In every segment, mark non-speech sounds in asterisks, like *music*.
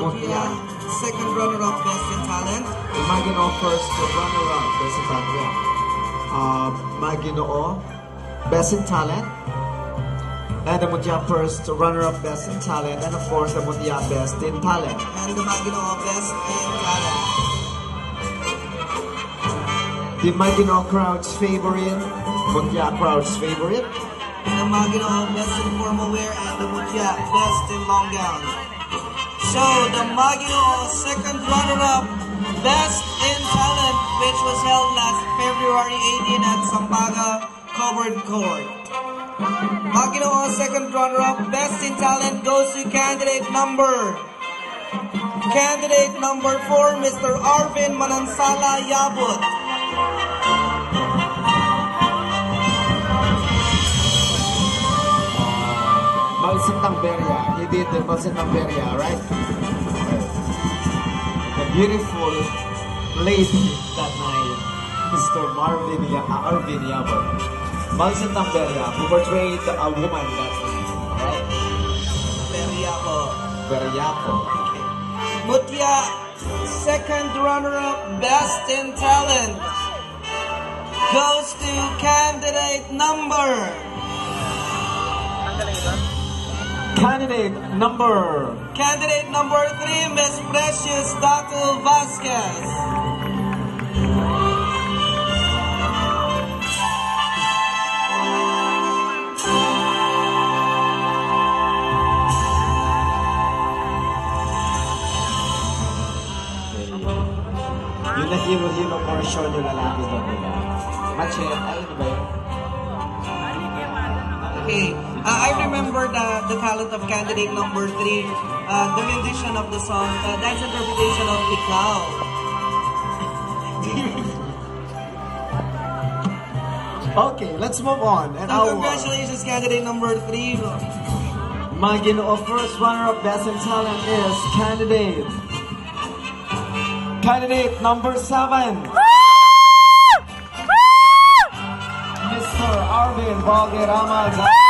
Mutia, second runner-up Best in Talent. Maginoo first runner-up, Best in Talent. Yeah. Uh, Maginoo, Best in Talent. And the Mutia first runner-up Best in Talent. And of course, the Mutia Best in Talent. And the Maginoo Best in Talent. The Maginoo crowd's favorite, Mutia crowd's favorite. The Maginoo Best in Formal Wear and the Mutia Best in Long Gown. So, the Maginoo second runner-up Best in Talent, which was held last February 18 at Sambaga Covered Court. Maginoo second runner-up Best in Talent goes to candidate number Candidate number 4, Mr. Arvin Manansala Yabut. Malsin Tamberia. He did the Malsin Tamberia, right? The beautiful place that night, Mr. Marvin ya- uh, Arvin Yabon. Malsin Tamberia, who portrayed a woman that night, right? Peria po. Veriapo. Mutia, second runner-up, Best in Talent, goes to candidate number Candidate number candidate number three, Miss Precious Dato Vasquez. Yung na hero-hero portion yung lalaki doon, di ba? Mache, ay, ano ba yun? Okay, uh, I remember the the talent of candidate number three, uh, the rendition of the song, uh, dance interpretation of Ikaw. *laughs* Okay, let's move on. And So our congratulations, candidate number three. Maginoo first runner-up Best in Talent is candidate. Candidate number seven. Mr. Arvin Valderrama.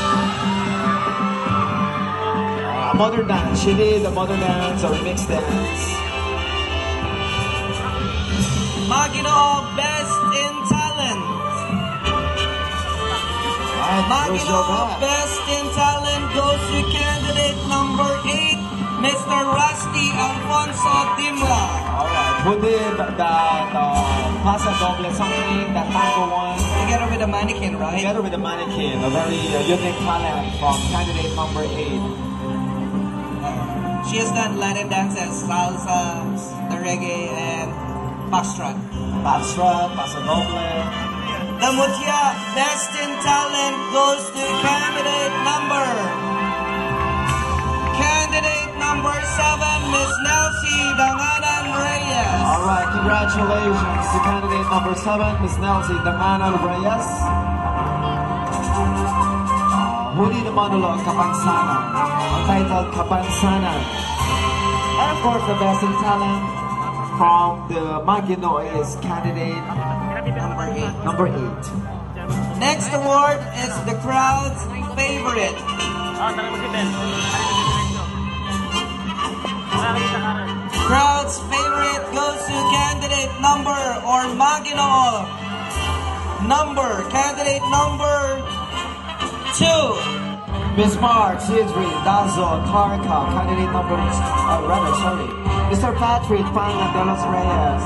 Modern dance. She did a modern dance or mixed dance. Maginoo Best in Talent. Your Best in Talent goes to candidate number eight, Mr. Rusty Alfonso Dimla. Alright, who did that uh, Pasa Doble something, that tango one, Together with the mannequin, right? together with the mannequin, a very uh, unique talent from candidate number 8. She has done Latin dances, salsa, the reggae, and foxtrot. Basra, Pasa Doble. The Mutia Best in Talent goes to candidate number. Candidate number seven, Miss Nelsie Danganan Reyes. Alright, congratulations to candidate number 7, Miss Nelsie Danganan Reyes. Did the monologue Kapansanan? Titled Kapansanan. And of course, the best in talent from the Maginoo is candidate Number eight. number 8. Next award is the crowd's favorite. Crowd's favorite goes to candidate number or Maginoo number. Candidate number two. Miss Mark, Sidri, Dazo, Tarka, candidate number, uh, rather, sorry. Mr. Patrick Panga de los Reyes.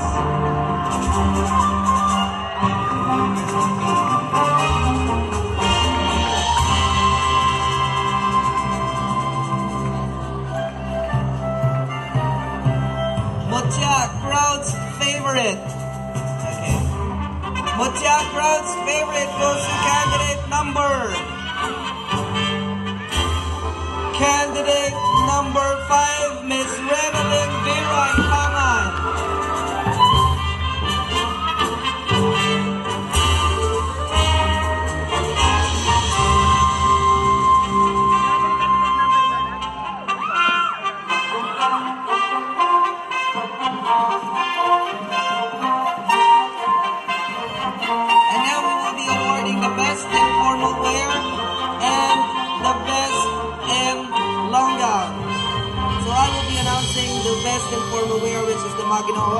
Favorite. Okay. Motia crowd's favorite goes to candidate number. Candidate number five, Miss Renalyn Vera announcing the best informal wear, which is the Maginoo.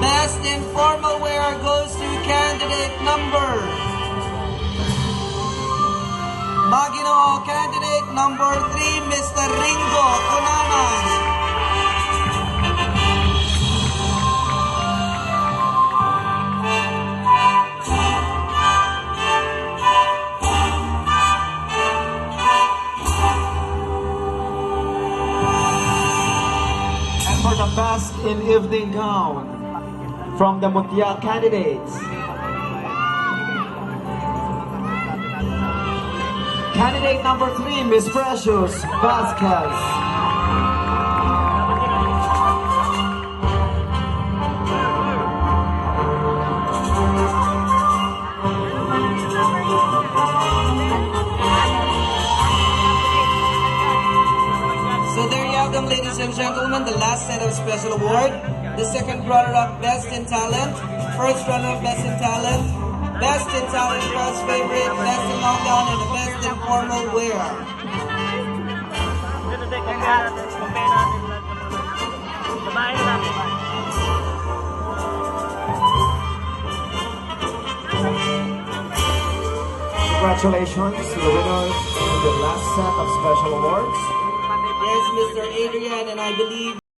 Best informal wear goes to candidate number. Maginoo candidate number three, Mr. Ringo Kunanan. Best in evening gown from the Mutya candidates. Candidate number three, Miss Precious Vasquez. Gentlemen, the last set of special award. The second runner-up, Best in Talent. First runner-up, Best in Talent. Best in Talent, Crowd's Favorite, Best in Long Gown, and the Best in Formal Wear. Congratulations to the winners in the last set of special awards. Yes, Mr. Adrian, and I believe